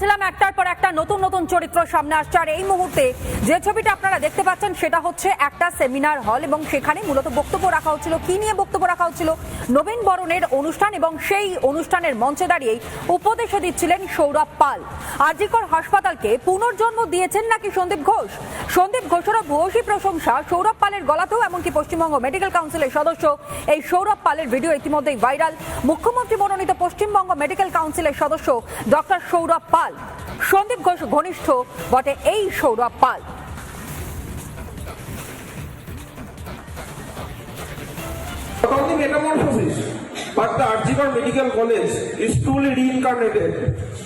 বলেছিলাম একটার পর একটা নতুন নতুন চরিত্র সামনে আসছে। আর এই মুহূর্তে যে ছবিটা আপনারা দেখতে পাচ্ছেন, সেটা হচ্ছে একটা সেমিনার হল এবং সেখানে মূলত বক্তব্য রাখা হচ্ছিল। কি নিয়ে বক্তব্য রাখা হচ্ছিল? নবীন বরণের অনুষ্ঠান এবং সেই অনুষ্ঠানের মঞ্চে দাঁড়িয়ে উপদেশে দিচ্ছিলেন সৌরভ পাল। আজিকর হাসপাতালকে পুনর্জন্ম দিয়েছেন নাকি সন্দীপ ঘোষ? সন্দীপ ঘোষেরও ভূয়সী প্রশংসা সৌরভ পালের গলাতেও, এমনকি পশ্চিমবঙ্গ মেডিকেল কাউন্সিলের সদস্য এই সৌরভ পালের ভিডিও ইতিমধ্যেই ভাইরাল। মুখ্যমন্ত্রী মনোনীত পশ্চিমবঙ্গ মেডিকেল কাউন্সিলের সদস্য ডক্টর সৌরভ পাল। সন্দীপ ঘোষ ঘনিষ্ঠ বটে এই Sourav Pal but the Arjivar Medical College is truly reincarnated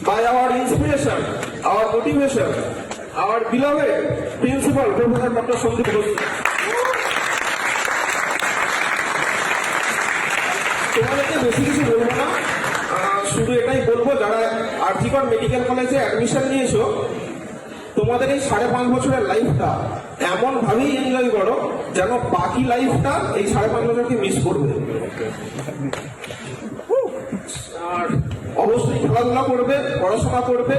by our inspiration, our motivation, our beloved principal, Professor Dr. Sandeep Ghosh. তোমাদেরকে বেশি কিছু বলব না শুধু এটাই আর্জিকর মেডিকেল কলেজে অ্যাডমিশন নিয়েছো, তোমাদের এই সাড়ে পাঁচ বছরের লাইফটা এমন ভাবেই এনজয় করো যেন বাকি লাইফটা এই সাড়ে পাঁচ বছরকে মিস করবে। আর অবশ্যই খেলাধুলা করবে, পড়াশোনা করবে,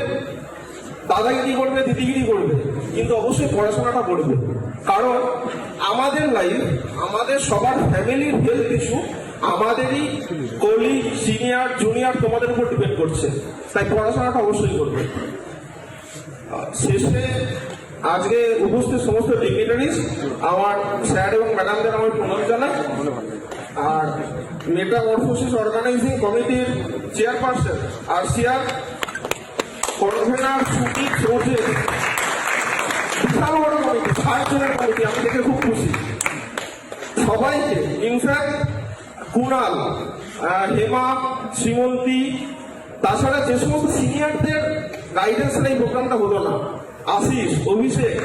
দাদাগিরি করবে, দিদিগিরি করবে, কিন্তু অবশ্যই পড়াশোনাটা করবে। কারণ আমাদের লাইফ আমাদের সবার ফ্যামিলির হেলথ ইস্যু আমাদেরই কলি সিনিয়র জুনিয়র তোমাদের উপর ডিপেন্ড করছে। তাই পড়াশোনাটা অবশ্যই করবে। শেষে আজকে উপস্থিত সমস্ত ডিগনিটারিজ আমার স্যার এবং ম্যাডামদের আমার প্রণাম জানাই। আর মেটা মেটামরফোসিস অর্গানাইজিং কমিটির চেয়ারপারসন আর C R convener Sudip Chowdhury বিশাল বড় কমিটি কমিটি আমি দেখে খুব খুশি। সবাইকে ইনফ্যাক্ট কুণাল হেমা, শ্রীমন্তী, তাছাড়া যে সমস্ত সিনিয়রদের গাইডেন্সের এই প্রোগ্রামটা হলো না। আশিস, অভিষেক,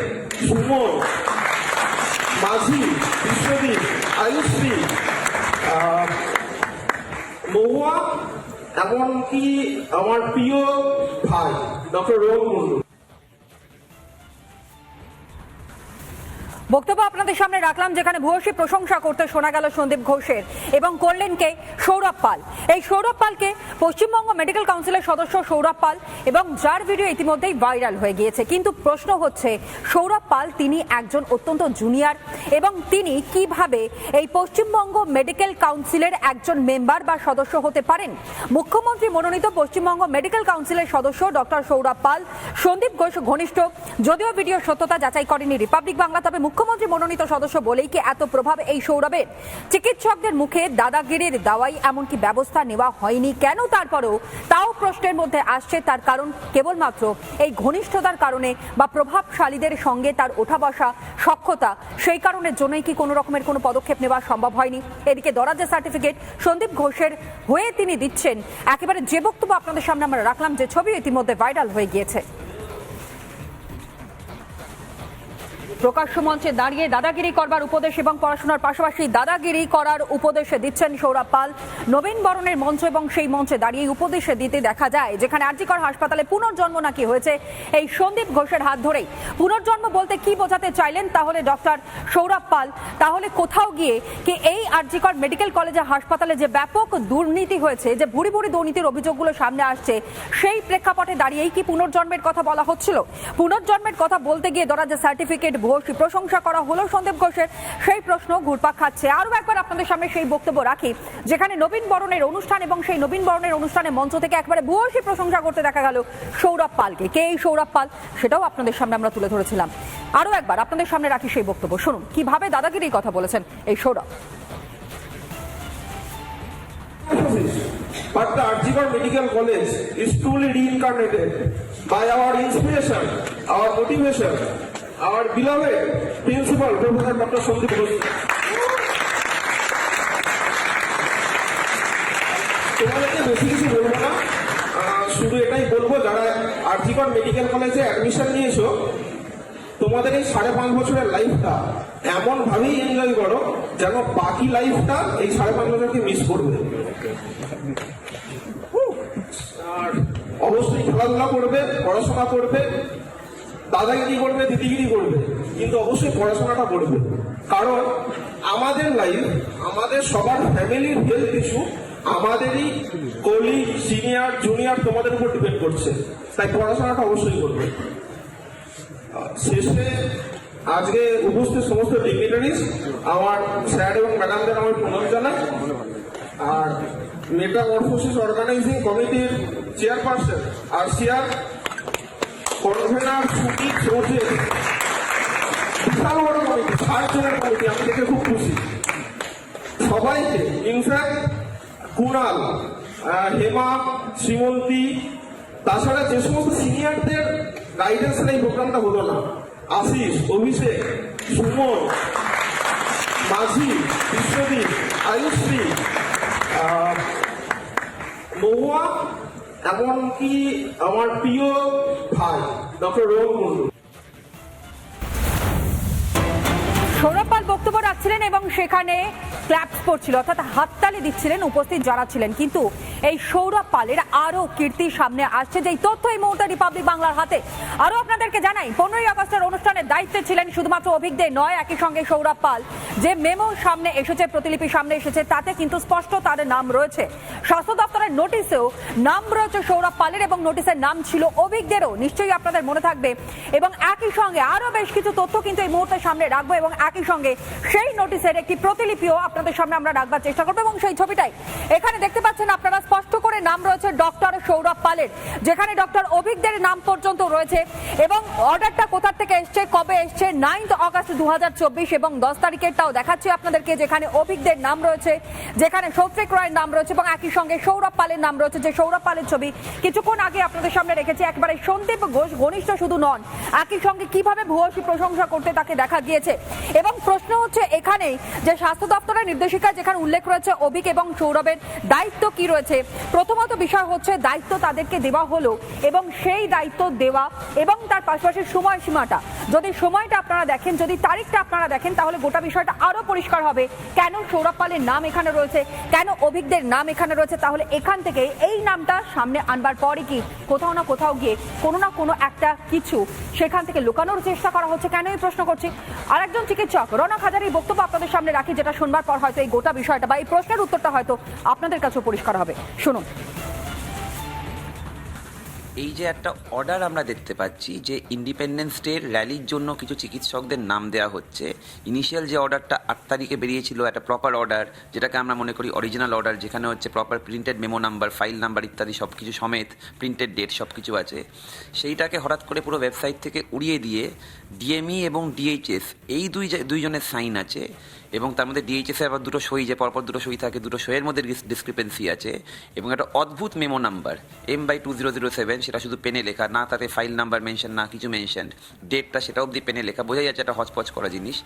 সুমন, মাঝি বিশ্বদীপ আয়ুশ্রী মহুয়া, এমনকি আমার প্রিয় ভাই ডক্টর রোহন মুন্ডু বক্তব্য আপনাদের সামনে রাখলাম, যেখানে ভূয়সী প্রশংসা করতে শোনা গেল সন্দীপ ঘোষের এবং করলেন কে? সৌরভ পাল। এই সৌরভ পালকে পশ্চিমবঙ্গ মেডিকেল কাউন্সিলের সদস্য সৌরভ পাল এবং যার ভিডিও ইতিমধ্যেই ভাইরাল হয়ে গিয়েছে। কিন্তু প্রশ্ন হচ্ছে, সৌরভ পাল তিনি একজন অত্যন্ত জুনিয়র এবং তিনি কীভাবে এই পশ্চিমবঙ্গ মেডিকেল কাউন্সিলের একজন মেম্বার বা সদস্য হতে পারেন? মুখ্যমন্ত্রী মনোনীত পশ্চিমবঙ্গ মেডিকেল কাউন্সিলের সদস্য ডক্টর সৌরভ পাল, সন্দীপ ঘোষ ঘনিষ্ঠ, যদিও ভিডিও সত্যতা যাচাই করেনি রিপাবলিক বাংলা, তবে মুখ্যমন্ত্রী মনোনীত সদস্য বলেই কি এত প্রভাব এই সৌরভের? চিকিৎসকদের মুখে দাদাগিরির দাওয়াই এমনকি ব্যবস্থা নেওয়া হয়নি কেন তারপরেও? তাও প্রশ্নের মধ্যে আসছে তার কারণ কেবলমাত্র এই ঘনিষ্ঠতার কারণে বা প্রভাবশালীদের সঙ্গে তার ওঠা বসা সক্ষতা, সেই কারণের জন্যই কি কোনো রকমের কোনো পদক্ষেপ নেওয়া সম্ভব হয়নি? এদিকে দরাজের সার্টিফিকেট সন্দীপ ঘোষের হয়ে তিনি দিচ্ছেন। একেবারে যে বক্তব্য আপনাদের সামনে আমরা রাখলাম, যে ছবি ইতিমধ্যে ভাইরাল হয়ে গিয়েছে। প্রকাশ্য মঞ্চে দাঁড়িয়ে দাদাগিরি করবার উপদেশ এবং পড়াশোনার পাশাপাশি দাদাগিরি করার উপদেশে দিচ্ছেন সৌরভ পাল। নবীন বরণের মঞ্চ এবং সেই মঞ্চে দাঁড়িয়ে উপদেশে দিতে দেখা যায়, যেখানে আরজিকর হাসপাতালে পুনর্জন্ম নাকি হয়েছে এই সন্দীপ ঘোষের হাত ধরেই। পুনর্জন্ম বলতে কি বোঝাতে চাইলেন তাহলে ডক্টর সৌরভ পাল? তাহলে কোথাও গিয়ে কি এই আরজিকর মেডিকেল কলেজে হাসপাতালে যে ব্যাপক দুর্নীতি হয়েছে, যে ভুরি ভুরি দুর্নীতির অভিযোগগুলো সামনে আসছে, সেই প্রেক্ষাপটে দাঁড়িয়েই কি পুনর্জন্মের কথা বলা হচ্ছিল? পুনর্জন্মের কথা বলতে গিয়ে দরাজে সার্টিফিকেট ঘোষ প্রশংসা করা হলো সন্দীপ ঘোষের সেই প্রশ্ন ঘুরপাক খাচ্ছে। আরও একবার আপনাদের সামনে সেই বক্তব্য রাখি যেখানে নবীন বরণের অনুষ্ঠান এবং সেই নবীন বরণের অনুষ্ঠানে মঞ্চ থেকে একবারে ভূয়সী প্রশংসা করতে দেখা গেল সৌরভ পালকে। কে এই সৌরভ পাল? সেটাও আপনাদের সামনে আমরা তুলে ধরেছিলাম। আরও একবার আপনাদের সামনে রাখি সেই বক্তব্য। শুনুন কীভাবে দাদাগিরির কথা বলেছেন এই Sourav? But the Arjivar Medical College is truly reincarnated by our inspiration, our motivation, our beloved principal, Professor Dr. Sandeep Ghosh. তোমাদেরকে বেশি কিছু বলব না শুধু এটাই বলব যারা আর্জিকর মেডিকেল কলেজে অ্যাডমিশন নিয়েছো তোমাদের এই সাড়ে পাঁচ বছরের লাইফটা এমন ভাবেই এনজয় করো যেন বাকি লাইফটা এই সাড়ে পাঁচ বছরকে মিস করবে আর অবশ্যই খেলাধুলা করবে পড়াশোনা করবে দাদাগিরি করবে, দিদিগিরি করবে, কিন্তু অবশ্যই পড়াশোনাটা করবে। কারণ আমাদের লাইফ আমাদের সবার ফ্যামিলির হেলথ ইস্যু আমাদেরই কলি সিনিয়র জুনিয়র তোমাদের উপর ডিপেন্ড করছে। তাই পড়াশোনাটা অবশ্যই করবে। শেষে আজকে উপস্থিত সমস্ত ডিগনিটারিজ আমার স্যার এবং ম্যাডামদের আমার প্রণাম জানাই। আর মেটা মেটামরফোসিস অর্গানাইজিং কমিটির চেয়ারপারসন আর সিআর কনভেনার ছুটি চৌধুরী বিশাল বড় কমিটি ষাট জনের কমিটি আমি দেখে খুব খুশি সবাইকে ইনফ্যাক্ট কুণাল হেমা শ্রীমন্তী তাছাড়া যে সমস্ত সিনিয়রদের গাইডেন্স এই প্রোগ্রামটা হলো না আশিস অভিষেক সুমন মাঝি বিশ্বদীপ আয়ুশ্রী মহুয়া এমনকি আমার প্রিয় ভাই, ডক্টর রোহন মন্ডল সৌরভ পাল বক্তব্য রাখছিলেন এবং সেখানে ক্ল্যাপস করছিল অর্থাৎ হাততালি দিচ্ছিলেন, উপস্থিত যারা ছিলেন। কিন্তু এই সৌরভ পালের আরও কীর্তি সামনে আসছে। যে তথ্য এই মুহূর্তে রিপাবলিক বাংলার হাতে। আরও আপনাদেরকে জানাই, পনেরোই আগস্টের অনুষ্ঠানের দায়িত্বে ছিলেন শুধুমাত্র অভিজ্ঞদের নয়, একই সঙ্গে সৌরভ পাল। যে মেমো সামনে এসেছে, প্রতিলিপি সামনে এসেছে, তাতে কিন্তু স্পষ্ট তার নাম রয়েছে। স্বাস্থ্য দপ্তরের নোটিশেও নাম রয়েছে সৌরভ পালের এবং নোটিশের নাম ছিল অভিজ্ঞদেরও নিশ্চয়ই আপনাদের মনে থাকবে। এবং একই সঙ্গে আরও বেশ কিছু তথ্য কিন্তু এই মুহূর্তে সামনে রাখব এবং একই সঙ্গে সেই নোটিশের একটি প্রতিলিপিও আপনাদের সামনে আমরা রাখবার চেষ্টা করব এবং সেই ছবিটাই এখানে দেখতে পাচ্ছেন আপনারা স্পষ্ট করে নাম রয়েছে ডক্টর সৌরভ পালের, যেখানে ডক্টর অভিজ্ঞদের নাম পর্যন্ত রয়েছে এবং অর্ডারটা কোথা থেকে এসছে, কবে এসছে নাইন্থ অগস্ট দু এবং দশ তারিখেরটাও দেখাচ্ছি আপনাদেরকে, যেখানে অভিজ্ঞদের নাম রয়েছে, যেখানে সৌত্রিক রায়ের নাম রয়েছে এবং একই সঙ্গে সৌরভ পালের নাম রয়েছে, যে সৌরভ পালের ছবি কিছুক্ষণ আগে আপনাদের সামনে রেখেছি। একবারে সন্দীপ ঘোষ, ঘনিষ্ঠ শুধু নন, একই সঙ্গে কীভাবে ভূয়সী প্রশংসা করতে তাকে দেখা গিয়েছে। এবং প্রশ্ন হচ্ছে এখানে যে স্বাস্থ্য দপ্তরের নির্দেশিকা যেখানে উল্লেখ রয়েছে অভিক এবং সৌরভের দায়িত্ব কি রয়েছে প্রথমত বিষয় হচ্ছে দায়িত্ব তাদেরকে দেওয়া হলো এবং সেই দায়িত্ব দেওয়া এবং তার পাশাপাশি সময়সীমাটা। যদি সময়টা আপনারা দেখেন, যদি তারিখটা আপনারা দেখেন, তাহলে গোটা বিষয়টা আরও পরিষ্কার হবে। কেন সৌরভ পালের নাম এখানে রয়েছে? কেন অভিজ্ঞদের নাম এখানে রয়েছে? তাহলে এখান থেকে এই নামটা সামনে আনবার পরে কি কোথাও না কোথাও গিয়ে কোনো না কোনো একটা কিছু সেখান থেকে লুকানোর চেষ্টা করা হচ্ছে। কেন এই প্রশ্ন করছি? আরেকজন চিকিৎসক, রনক হাজারির বক্তব্য আপনাদের সামনে রাখি, যেটা শুনবার পর হয়তো এই গোটা বিষয়টা বা এই প্রশ্নের উত্তরটা হয়তো আপনাদের কাছেও পরিষ্কার হবে। শুনুন। এই যে একটা অর্ডার আমরা দেখতে পাচ্ছি যে ইন্ডিপেন্ডেন্স ডের র্যালির জন্য কিছু চিকিৎসকদের নাম দেওয়া হচ্ছে। ইনিশিয়াল যে অর্ডারটা আট তারিখে বেরিয়েছিল, একটা প্রপার অর্ডার যেটাকে আমরা মনে করি অরিজিনাল অর্ডার যেখানে হচ্ছে proper printed memo number file number ইত্যাদি সব কিছু সমেত প্রিন্টেড ডেট সব কিছু আছে। সেইটাকে হঠাৎ করে পুরো ওয়েবসাইট থেকে উড়িয়ে দিয়ে ডিএমই এবং ডিএইচএস এই দুই দুইজনের সাইন আছে। এবং তার মধ্যে ডিএইচএস আবার দুটো সই যে পরপর দুটো সই থাকে, দুটো সইয়ের মধ্যে ডিসক্রিপেন্সি আছে এবং একটা অদ্ভুত memo number M by two zero zero seven সেটা শুধু পেনে লেখা, না তাতে ফাইল নাম্বার মেনশন না কিছু মেনশন ডেটটা সেটা অবধি পেনে লেখা, বোঝাই যাচ্ছে একটা হচপচ করা জিনিস।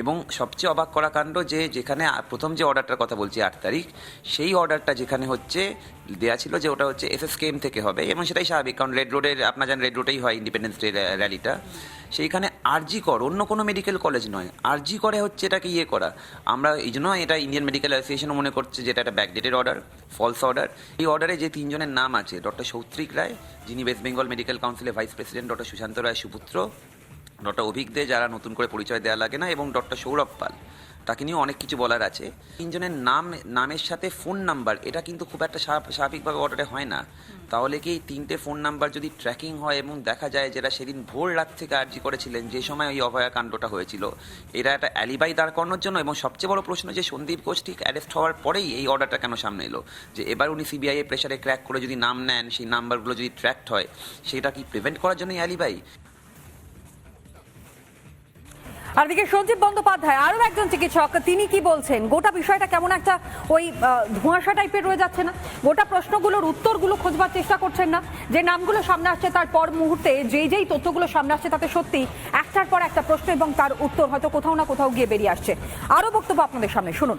এবং সবচেয়ে অবাক করা কাণ্ড যে যেখানে প্রথম যে অর্ডারটার কথা বলছি, আট তারিখ, সেই অর্ডারটা যেখানে হচ্ছে দেওয়া ছিল যে ওটা হচ্ছে এসএসকেএম থেকে হবে, এবং সেটাই স্বাভাবিক, কারণ রেড রোডের আপনার জানেন রেড রোডেই হয় ইন্ডিপেন্ডেন্স ডে র্যালিটা সেইখানে আরজি কর, অন্য কোনো মেডিকেল কলেজ নয় আরজি করে হচ্ছে এটাকে ইয়ে করা আমরা এই জন্য এটা ইন্ডিয়ান মেডিকেল অ্যাসোসিয়েশনও মনে করছে যে এটা একটা ব্যাকডেটেড অর্ডার ফলস অর্ডার এই অর্ডারে যে তিনজনের নাম আছে ডক্টর সৌত্রিক রায় যিনি ওয়েস্ট বেঙ্গল মেডিকেল কাউন্সিলের vice president doctor Sushanta Roy সুপুত্র doctor Abhik De, যারা নতুন করে পরিচয় দেওয়া লাগে না, এবং ডক্টর সৌরভ পাল। তাকে নিয়েও অনেক কিছু বলার আছে। তিনজনের নাম, নামের সাথে ফোন নাম্বার এটা কিন্তু খুব একটা স্বাভাবিকভাবে অর্ডারে হয় না। তাহলে কি তিনটে ফোন নাম্বার যদি ট্র্যাকিং হয় এবং দেখা যায় যেটা সেদিন ভোর রাত থেকে আর্জি করেছিলেন, যে সময় ওই অভয়াকাণ্ডটা হয়েছিল, এরা একটা অ্যালিবাই দাঁড় করানোর জন্য এবং সবচেয়ে বড় প্রশ্ন যে সন্দীপ ঘোষ ঠিক অ্যারেস্ট হওয়ার পরেই এই অর্ডারটা কেন সামনে এলো? যে এবার উনি সিবিআই এর প্রেশারে ক্র্যাক করে যদি নাম নেন, সেই নাম্বারগুলো যদি ট্র্যাকড হয়, সেটা কি প্রিভেন্ট করার জন্যই অ্যালিবাই আর দিকে সঞ্জীব বন্দ্যোপাধ্যায় আরও একজন চিকিৎসক, তিনি কি বলছেন? গোটা বিষয়টা কেমন একটা ওই ধোঁয়াশা টাইপের রয়ে যাচ্ছে না? গোটা প্রশ্নগুলোর উত্তরগুলো খোঁজবার চেষ্টা করছেন না। যে নামগুলো সামনে আসছে তার পর মুহূর্তে যেই যেই তথ্যগুলো সামনে আসছে তাতে সত্যি একটার পর একটা প্রশ্ন এবং তার উত্তর হয়তো কোথাও না কোথাও গিয়ে বেরিয়ে আসছে। আরও বক্তব্য আপনাদের সামনে, শুনুন।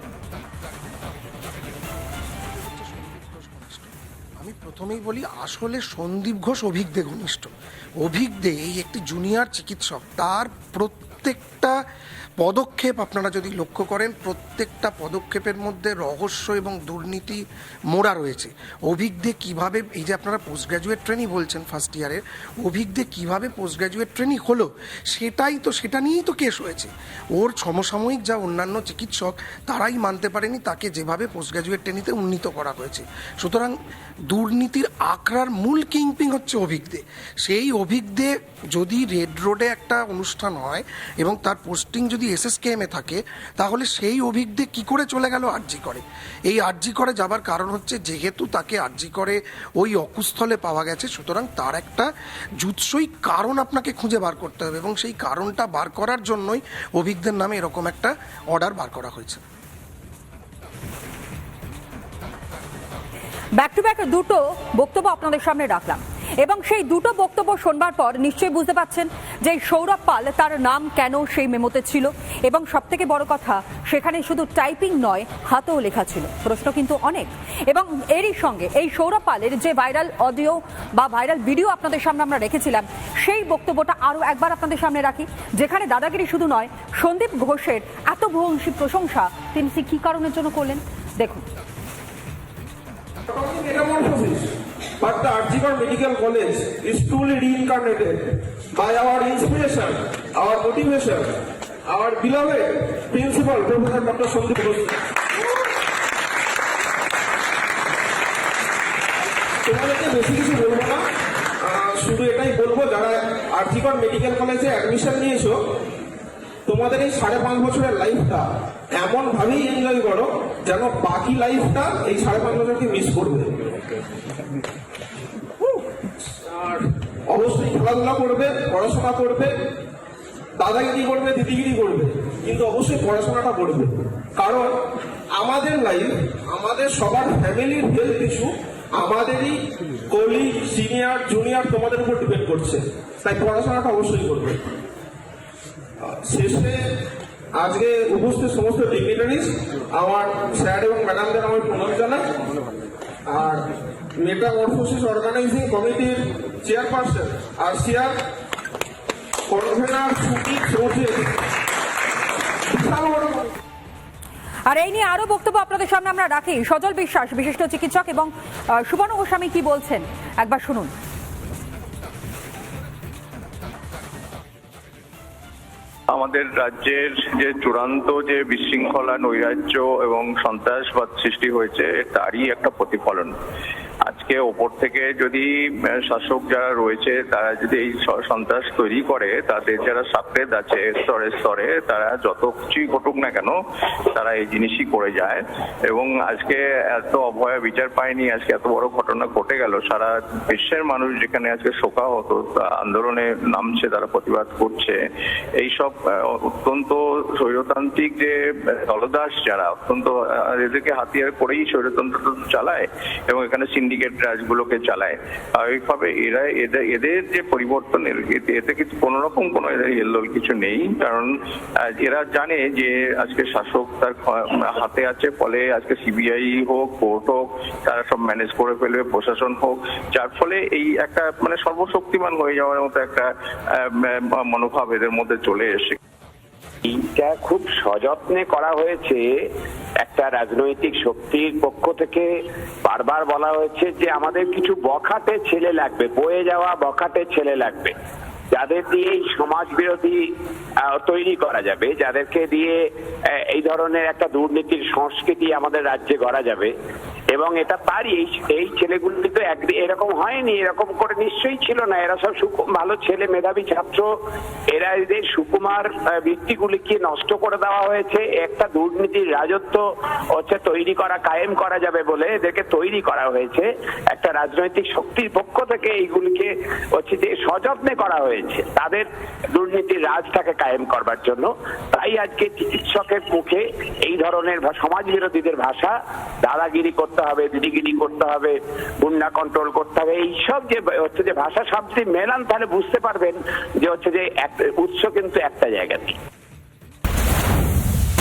আমি প্রথমেই বলি, আসলে সন্দীপ ঘোষ অভিজ্ঞে ঘনিষ্ঠ। অভিজ্ঞে এই একটি জুনিয়র চিকিৎসক, তার প্রত্যেকটা পদক্ষেপ আপনারা যদি লক্ষ্য করেন, প্রত্যেকটা পদক্ষেপের মধ্যে রহস্য এবং দুর্নীতি মোড়া রয়েছে। অভিজ্ঞে কীভাবে, এই যে আপনারা পোস্ট গ্র্যাজুয়েট ট্রেনিং বলছেন ফার্স্ট ইয়ারের অভিজ্ঞে কীভাবে পোস্ট গ্র্যাজুয়েট ট্রেনিং হলো, সেটাই তো, সেটা নিয়েই তো কেস হয়েছে। ওর সমসাময়িক যা অন্যান্য চিকিৎসক, তারাই মানতে পারেনি, তাকে যেভাবে পোস্ট গ্র্যাজুয়েট ট্রেনিতে উন্নীত করা হয়েছে। সুতরাং দুর্নীতির আখড়ার মূল কিংপিং হচ্ছে অভিজ্ঞে সেই অভিজ্ঞে যদি রেড রোডে একটা অনুষ্ঠান হয় এবং তার পোস্টিং যদি এসএসকেএমে থাকে, তাহলে সেই অভিজ্ঞে কি করে চলে গেল আরজি করে? এই আরজি করে যাবার কারণ হচ্ছে, যেহেতু তাকে আরজি করে ওই অকুস্থলে পাওয়া গেছে, সুতরাং তার একটা জুৎসই কারণ আপনাকে খুঁজে বার করতে হবে এবং সেই কারণটা বার করার জন্যই অভিজ্ঞদের নামে এরকম একটা অর্ডার বার করা হয়েছে। ব্যাক টু ব্যাক দুটো বক্তব্য আপনাদের সামনে রাখলাম। এবং সেই দুটো বক্তব্য শোনবার পর নিশ্চয়ই বুঝতে পাচ্ছেন যে সৌরভ পাল তার নাম কেন সেই মেমোতে ছিল। এবং সব থেকে বড় কথা, সেখানে শুধু টাইপিং নয়, হাতেও লেখা ছিল। প্রশ্ন কিন্তু অনেক। এবং এরই সঙ্গে এই সৌরভ পালের যে ভাইরাল অডিও বা ভাইরাল ভিডিও আপনাদের সামনে আমরা রেখেছিলাম, সেই বক্তব্যটা আরও একবার আপনাদের সামনে রাখি, যেখানে দাদাগিরি শুধু নয়, সন্দীপ ঘোষের এত ভূয়সী প্রশংসা তিনি কী কারণের জন্য করলেন? দেখুন। But the Arjigor Medical College is truly reincarnated by our inspiration, our motivation, our beloved principal, Professor Dr. Sandeep Ghosh. তোমাদেরকে বেশি কিছু বলব না শুধু এটাই বলব যারা আর্জিকর মেডিকেল কলেজে অ্যাডমিশন নিয়েছো তোমাদের এই সাড়ে পাঁচ বছরের লাইফটা এমন ভাবেই এনজয় করো যেন বাকি লাইফটা এই সাড়ে পাঁচ বছরকে মিস করবে আর অবশ্যই খেলাধুলা করবে, পড়াশোনা করবে, দাদাগিরি করবে, দিদিগিরি করবে, কিন্তু অবশ্যই পড়াশোনাটা করবে। কারণ আমাদের লাইফ আমাদের সবার ফ্যামিলির হেলথ ইস্যু আমাদেরই কলি সিনিয়র জুনিয়র তোমাদের উপর ডিপেন্ড করছে। তাই পড়াশোনাটা অবশ্যই করবে। শেষে আজকে উপস্থিত সমস্ত ডিগনিটারিজ আমার স্যার এবং ম্যাডামদের আমার প্রণাম জানাই। আর মেটা মেটামরফোসিস অর্গানাইজিং কমিটির চেয়ারপারসন আর সিয়ার কনভেনার সুটি চৌধুরী বিশাল বড় আর এই নিয়ে আরও বক্তব্য আপনাদের সামনে আমরা রাখি। সজল বিশ্বাস বিশিষ্ট চিকিৎসক এবং সুবর্ণ গোস্বামী কি বলছেন? একবার শুনুন। আমাদের রাজ্যের যে চূড়ান্ত যে বিশৃঙ্খলা নৈরাজ্য এবং সন্ত্রাসবাদ সৃষ্টি হয়েছে তারই একটা প্রতিফলন। আজকে ওপর থেকে যদি শাসক যারা রয়েছে তারা যদি এই সন্ত্রাস তৈরি করে তাদের যারা সাকরেদ আছে স্তরে স্তরে তারা যত কিছুই ঘটুক না কেন তারা এই জিনিসই করে যায়। এবং আজকে এত অভয়া বিচার পায়নি আজকে এত বড় ঘটনা ঘটে গেল সারা বিশ্বের মানুষ যেখানে আজকে শোকা হতো তা আন্দোলনে নামছে তারা প্রতিবাদ করছে। এইসব আহ, অত্যন্ত স্বৈরতান্ত্রিক যে দলদাস যারা অত্যন্ত এদেরকে হাতিয়ার করেই স্বৈরতন্ত্র চালায়। এবং এখানে সিন্ডিকেট রাজগুলোকে চালায়। স্বাভাবিকভাবে এরা এদের যে পরিবর্তনের এতে কিছু, কোনো রকম হেল্লোল কিছু নেই। কারণ এরা জানে যে আজকে শাসক তার হাতে আছে, ফলে আজকে সিবিআই হোক কোর্ট হোক, তারা সব ম্যানেজ করে ফেলবে, প্রশাসন হোক। যার ফলে এই একটা মানে সর্বশক্তিমান হয়ে যাওয়ার মতো একটা মনোভাব এদের মধ্যে চলে এসে এইটা খুব সযত্নে করা হয়েছে। একটা রাজনৈতিক শক্তির পক্ষ থেকে বারবার বলা হয়েছে যে, আমাদের কিছু বখাটে ছেলে লাগবে, বয়ে যাওয়া বখাটে ছেলে লাগবে। যাদের দিয়ে সমাজ বিরোধী তৈরি করা যাবে, যাদেরকে দিয়ে এই ধরনের একটা দুর্নীতির সংস্কৃতি আমাদের রাজ্যে গড়া যাবে এবং এটা পারি, এই এই ছেলেগুলি তো এক এরকম হয়নি, এরকম করে নিশ্চয়ই ছিল না। এরা সব ভালো ছেলে, মেধাবী ছাত্র। এরা এদের সুকুমার বৃত্তিগুলিকে নষ্ট করে দেওয়া হয়েছে। একটা দুর্নীতির রাজত্ব হচ্ছে তৈরি করা, কায়েম করা যাবে বলে এদেরকে তৈরি করা হয়েছে। একটা রাজনৈতিক শক্তির পক্ষ থেকে এইগুলিকে হচ্ছে যে সযত্নে করা হয়েছে, তাদের দুর্নীতির রাজটাকে কায়েম করবার জন্য। তাই আজকে চিকিৎসকের মুখে এই ধরনের সমাজ বিরোধীদের ভাষা দাদাগিরি করতে হবে, দিদিগিরি করতে হবে বন্যা কন্ট্রোল করতে হবে, এইসব যে হচ্ছে যে ভাষা শব্দ মেলান তাহলে বুঝতে পারবেন যে হচ্ছে যে উৎস কিন্তু একটা জায়গাতে